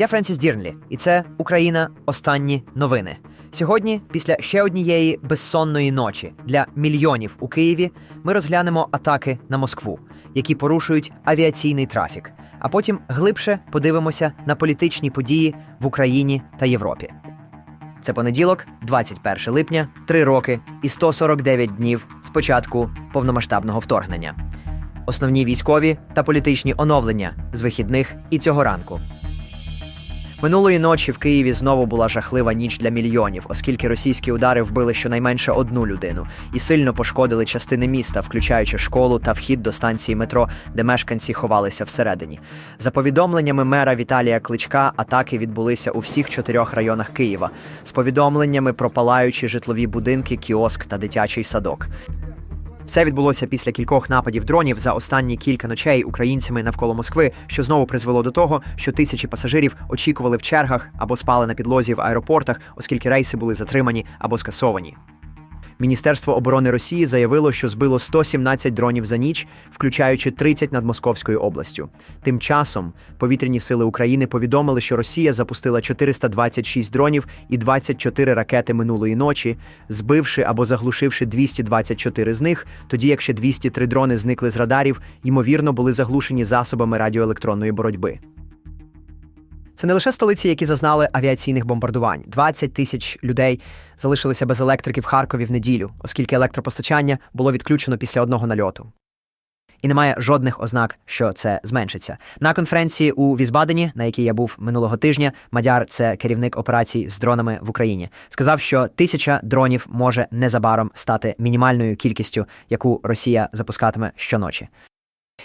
Я Френсіс Дірнлі, і це Україна. Останні новини. Сьогодні, після ще однієї безсонної ночі для мільйонів у Києві, ми розглянемо атаки на Москву, які порушують авіаційний трафік. А потім глибше подивимося на політичні події в Україні та Європі. Це понеділок, 21 липня, 3 роки і 149 днів з початку повномасштабного вторгнення. Основні військові та політичні оновлення з вихідних і цього ранку. Минулої ночі в Києві знову була жахлива ніч для мільйонів, оскільки російські удари вбили щонайменше одну людину і сильно пошкодили частини міста, включаючи школу та вхід до станції метро, де мешканці ховалися всередині. За повідомленнями мера Віталія Кличка, атаки відбулися у всіх чотирьох районах Києва з повідомленнями про палаючі житлові будинки, кіоск та дитячий садок. Це відбулося після кількох нападів дронів за останні кілька ночей українцями навколо Москви, що знову призвело до того, що тисячі пасажирів очікували в чергах або спали на підлозі в аеропортах, оскільки рейси були затримані або скасовані. Міністерство оборони Росії заявило, що збило 117 дронів за ніч, включаючи 30 над Московською областю. Тим часом повітряні сили України повідомили, що Росія запустила 426 дронів і 24 ракети минулої ночі, збивши або заглушивши 224 з них, тоді як ще 203 дрони зникли з радарів, ймовірно, були заглушені засобами радіоелектронної боротьби. Це не лише столиці, які зазнали авіаційних бомбардувань. 20 тисяч людей залишилися без електрики в Харкові в неділю, оскільки електропостачання було відключено після одного нальоту. І немає жодних ознак, що це зменшиться. На конференції у Візбадені, на якій я був минулого тижня, Мадяр, це керівник операцій з дронами в Україні, сказав, що тисяча дронів може незабаром стати мінімальною кількістю, яку Росія запускатиме щоночі.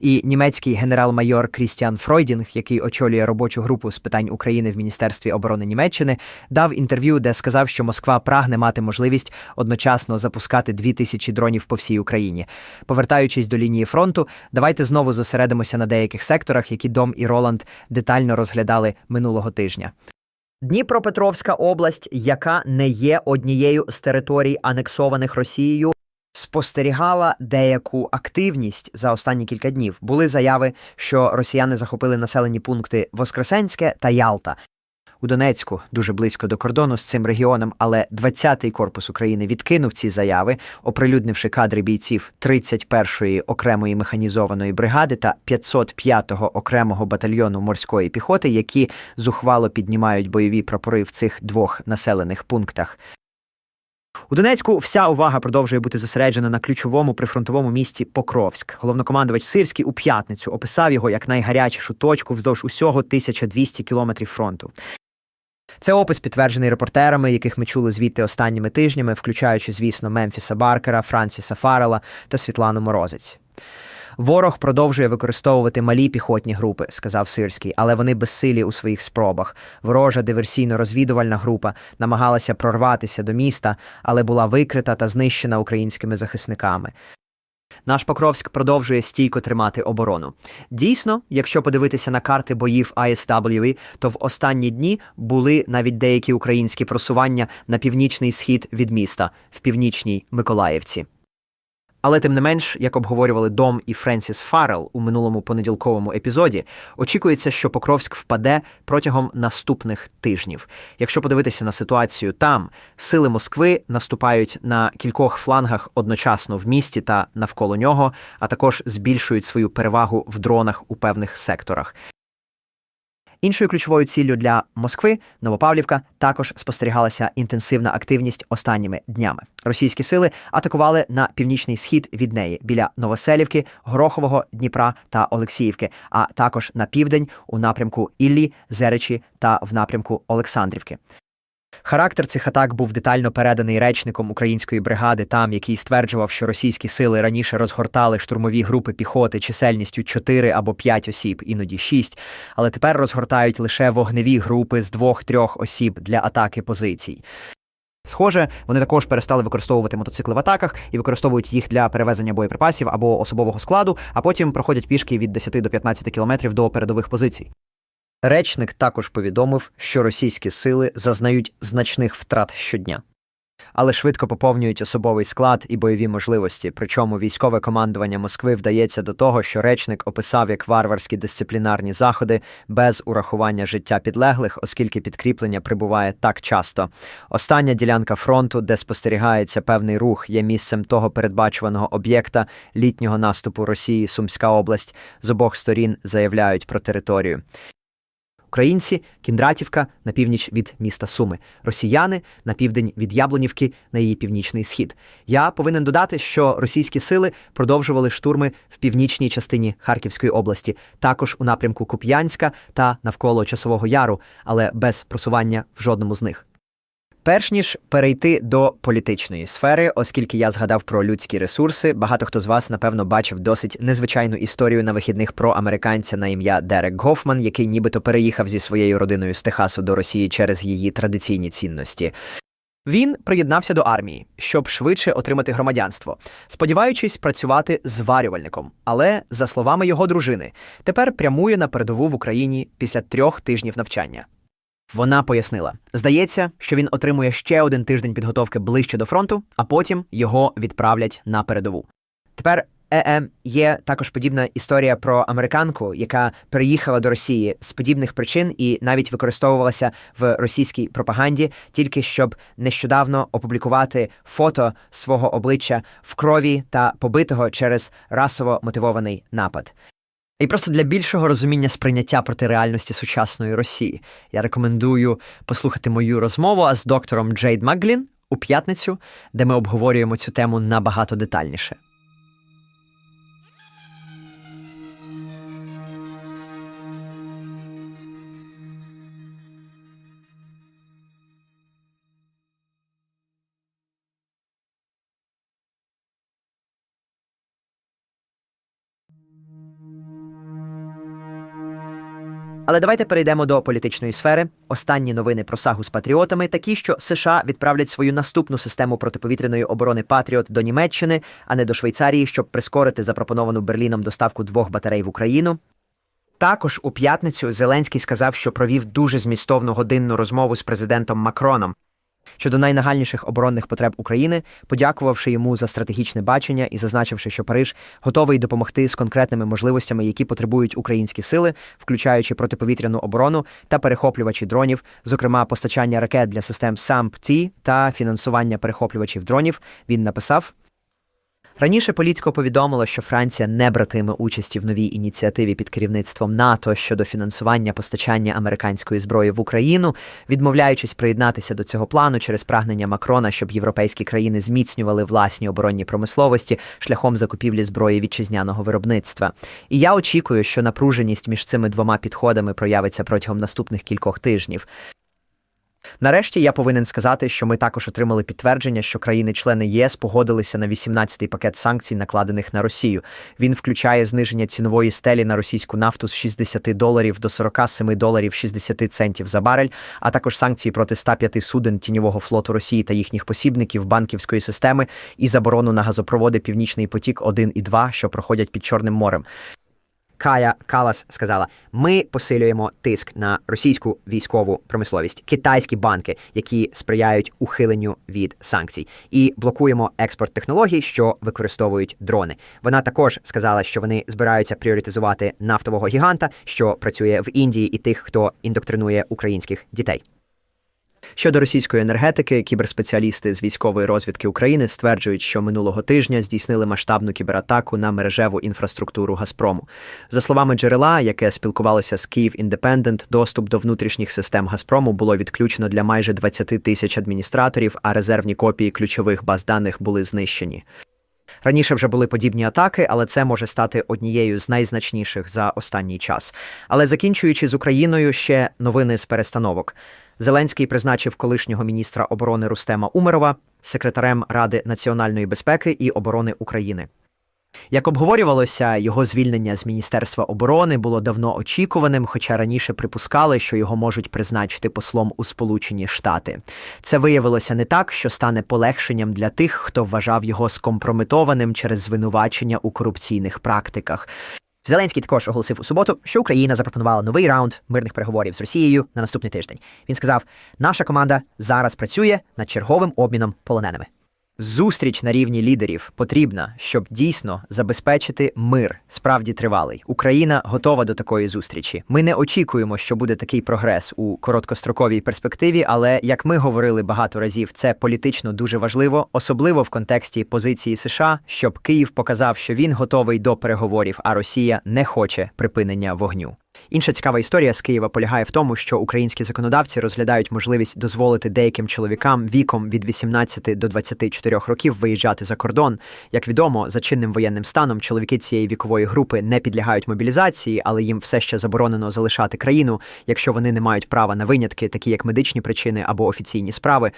І німецький генерал-майор Крістіан Фройдінг, який очолює робочу групу з питань України в Міністерстві оборони Німеччини, дав інтерв'ю, де сказав, що Москва прагне мати можливість одночасно запускати дві тисячі дронів по всій Україні. Повертаючись до лінії фронту, давайте знову зосередимося на деяких секторах, які Дом і Роланд детально розглядали минулого тижня. Дніпропетровська область, яка не є однією з територій, анексованих Росією, спостерігала деяку активність за останні кілька днів. Були заяви, що росіяни захопили населені пункти Воскресенське та Ялта. У Донецьку дуже близько до кордону з цим регіоном, але 20-й корпус України відкинув ці заяви, оприлюднивши кадри бійців 31-ї окремої механізованої бригади та 505-го окремого батальйону морської піхоти, які зухвало піднімають бойові прапори в цих двох населених пунктах. У Донецьку вся увага продовжує бути зосереджена на ключовому прифронтовому місті Покровськ. Головнокомандувач Сирський у п'ятницю описав його як найгарячішу точку вздовж усього 1200 кілометрів фронту. Це опис підтверджений репортерами, яких ми чули звідти останніми тижнями, включаючи, звісно, Мемфіса Баркера, Франсіса Фарела та Світлану Морозець. Ворог продовжує використовувати малі піхотні групи, сказав Сирський, але вони безсилі у своїх спробах. Ворожа диверсійно-розвідувальна група намагалася прорватися до міста, але була викрита та знищена українськими захисниками. Наш Покровськ продовжує стійко тримати оборону. Дійсно, якщо подивитися на карти боїв ISW, то в останні дні були навіть деякі українські просування на північний схід від міста в північній Миколаївці. Але тим не менш, як обговорювали Дом і Френсіс Фаррел у минулому понеділковому епізоді, очікується, що Покровськ впаде протягом наступних тижнів. Якщо подивитися на ситуацію там, сили Москви наступають на кількох флангах одночасно в місті та навколо нього, а також збільшують свою перевагу в дронах у певних секторах. Іншою ключовою ціллю для Москви Новопавлівка також спостерігалася інтенсивна активність останніми днями. Російські сили атакували на північний схід від неї біля Новоселівки, Горохового, Дніпра та Олексіївки, а також на південь у напрямку Іллі, Зеречі та в напрямку Олександрівки. Характер цих атак був детально переданий речником української бригади, там який стверджував, що російські сили раніше розгортали штурмові групи піхоти чисельністю 4 або 5 осіб, іноді 6, але тепер розгортають лише вогневі групи з 2-3 осіб для атаки позицій. Схоже, вони також перестали використовувати мотоцикли в атаках і використовують їх для перевезення боєприпасів або особового складу, а потім проходять пішки від 10 до 15 кілометрів до передових позицій. Речник також повідомив, що російські сили зазнають значних втрат щодня. але швидко поповнюють особовий склад і бойові можливості. Причому військове командування Москви вдається до того, що речник описав як варварські дисциплінарні заходи без урахування життя підлеглих, оскільки підкріплення прибуває так часто. Остання ділянка фронту, де спостерігається певний рух, є місцем того передбачуваного об'єкта літнього наступу Росії, Сумська область. З обох сторін заявляють про територію. Українці Кіндратівка на північ від міста Суми, росіяни на південь від Яблунівки на її північний схід. Я повинен додати, що російські сили продовжували штурми в північній частині Харківської області, також у напрямку Куп'янська та навколо Часового Яру, але без просування в жодному з них. Перш ніж перейти до політичної сфери, оскільки я згадав про людські ресурси, багато хто з вас, напевно, бачив досить незвичайну історію на вихідних про американця на ім'я Дерек Гофман, який нібито переїхав зі своєю родиною з Техасу до Росії через її традиційні цінності. Він приєднався до армії, щоб швидше отримати громадянство, сподіваючись працювати зварювальником. Але, за словами його дружини, тепер прямує на передову в Україні після трьох тижнів навчання. Вона пояснила: здається, що він отримує ще один тиждень підготовки ближче до фронту, а потім його відправлять на передову. Тепер е, є також подібна історія про американку, яка переїхала до Росії з подібних причин і навіть використовувалася в російській пропаганді, тільки щоб нещодавно опублікувати фото свого обличчя в крові та побитого через расово мотивований напад. І просто для більшого розуміння сприйняття проти реальності сучасної Росії я рекомендую послухати мою розмову з доктором Джейд Маглін у п'ятницю, де ми обговорюємо цю тему набагато детальніше. Але давайте перейдемо до політичної сфери. Останні новини про сагу з патріотами такі, що США відправлять свою наступну систему протиповітряної оборони Патріот до Німеччини, а не до Швейцарії, щоб прискорити запропоновану Берліном доставку двох батарей в Україну. Також у п'ятницю Зеленський сказав, що провів дуже змістовну годинну розмову з президентом Макроном щодо найнагальніших оборонних потреб України, подякувавши йому за стратегічне бачення і зазначивши, що Париж готовий допомогти з конкретними можливостями, які потребують українські сили, включаючи протиповітряну оборону та перехоплювачі дронів, зокрема постачання ракет для систем самп ті та фінансування перехоплювачів дронів. Він написав. Раніше політико повідомило, що Франція не братиме участі в новій ініціативі під керівництвом НАТО щодо фінансування постачання американської зброї в Україну, відмовляючись приєднатися до цього плану через прагнення Макрона, щоб європейські країни зміцнювали власні оборонні промисловості шляхом закупівлі зброї вітчизняного виробництва. І я очікую, що напруженість між цими двома підходами проявиться протягом наступних кількох тижнів. Нарешті я повинен сказати, що ми також отримали підтвердження, що країни-члени єС погодилися на 18-й пакет санкцій, накладених на Росію. Він включає зниження цінової стелі на російську нафту з 60 доларів до 47 доларів 60 центів за барель, а також санкції проти 105 суден тіньового флоту Росії та їхніх посібників банківської системи і заборону на газопроводи Північний потік 1 і 2, що проходять під Чорним морем. Кая Калас сказала: ми посилюємо тиск на російську військову промисловість, китайські банки, які сприяють ухиленню від санкцій, і блокуємо експорт технологій, що використовують дрони. Вона також сказала, що вони збираються пріоритизувати нафтового гіганта, що працює в Індії, і тих, хто індоктринує українських дітей. Щодо російської енергетики, кіберспеціалісти з військової розвідки України стверджують, що минулого тижня здійснили масштабну кібератаку на мережеву інфраструктуру Газпрому. За словами джерела, яке спілкувалося з Київ Індепендент, доступ до внутрішніх систем Газпрому було відключено для майже 20 тисяч адміністраторів, а резервні копії ключових баз даних були знищені. Раніше вже були подібні атаки, але це може стати однією з найзначніших за останній час. Але закінчуючи з Україною, ще новини з перестановок. Зеленський призначив колишнього міністра оборони Рустема Умерова секретарем Ради національної безпеки і оборони України. Як обговорювалося, його звільнення з Міністерства оборони було давно очікуваним, хоча раніше припускали, що його можуть призначити послом у Сполучені Штати. Це виявилося не так, що стане полегшенням для тих, хто вважав його скомпрометованим через звинувачення у корупційних практиках. Зеленський також оголосив у суботу, що Україна запропонувала новий раунд мирних переговорів з Росією на наступний тиждень. Він сказав: наша команда зараз працює над черговим обміном полоненими. Зустріч на рівні лідерів потрібна, щоб дійсно забезпечити мир, справді тривалий. Україна готова до такої зустрічі. Ми не очікуємо, що буде такий прогрес у короткостроковій перспективі, але як ми говорили багато разів, це політично дуже важливо, особливо в контексті позиції США, щоб Київ показав, що він готовий до переговорів, а Росія не хоче припинення вогню. Інша цікава історія з Києва полягає в тому, що українські законодавці розглядають можливість дозволити деяким чоловікам віком від 18 до 24 років виїжджати за кордон. Як відомо, за чинним воєнним станом чоловіки цієї вікової групи не підлягають мобілізації, але їм все ще заборонено залишати країну, якщо вони не мають права на винятки, такі як медичні причини або офіційні справи.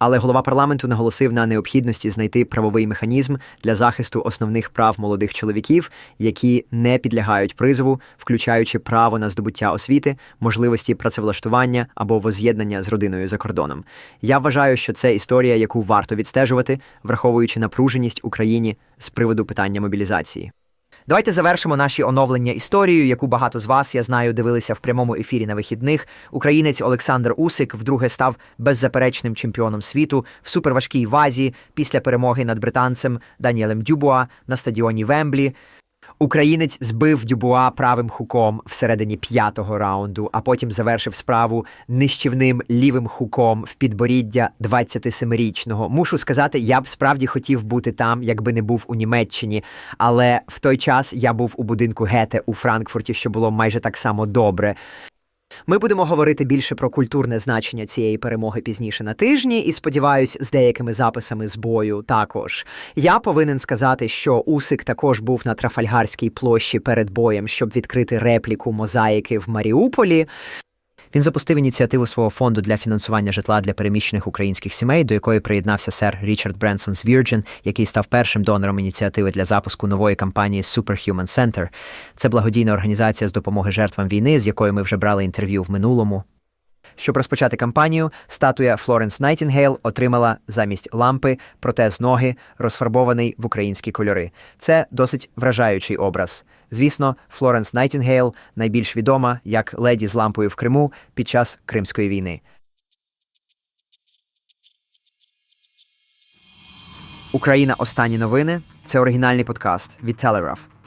Але голова парламенту наголосив на необхідності знайти правовий механізм для захисту основних прав молодих чоловіків, які не підлягають призову, включаючи право на здобуття освіти, можливості працевлаштування або воз'єднання з родиною за кордоном. Я вважаю, що це історія, яку варто відстежувати, враховуючи напруженість Україні з приводу питання мобілізації. Давайте завершимо наші оновлення історією, яку багато з вас, я знаю, дивилися в прямому ефірі на вихідних. Українець Олександр Усик вдруге став беззаперечним чемпіоном світу в суперважкій вазі після перемоги над британцем Даніелем Дюбуа на стадіоні Вемблі. Українець збив Дюбуа правим хуком всередині п'ятого раунду, а потім завершив справу нищівним лівим хуком в підборіддя 27-річного. Мушу сказати, я б справді хотів бути там, якби не був у Німеччині. Але в той час я був у будинку Гете у Франкфурті, що було майже так само добре. Ми будемо говорити більше про культурне значення цієї перемоги пізніше на тижні, і сподіваюсь, з деякими записами з бою також. Я повинен сказати, що Усик також був на Трафальгарській площі перед боєм, щоб відкрити репліку мозаїки в Маріуполі. Він запустив ініціативу свого фонду для фінансування житла для переміщених українських сімей, до якої приєднався сер Річард Бренсон з Virgin, який став першим донором ініціативи для запуску нової кампанії Superhuman Center. Це благодійна організація з допомоги жертвам війни, з якою ми вже брали інтерв'ю в минулому. Щоб розпочати кампанію, статуя Флоренс Найтінгейл отримала замість лампи протез ноги, розфарбований в українські кольори. Це досить вражаючий образ. Звісно, Флоренс Найтінгейл найбільш відома як леді з лампою в Криму під час Кримської війни. Україна. Останні новини це оригінальний подкаст від Telegraph,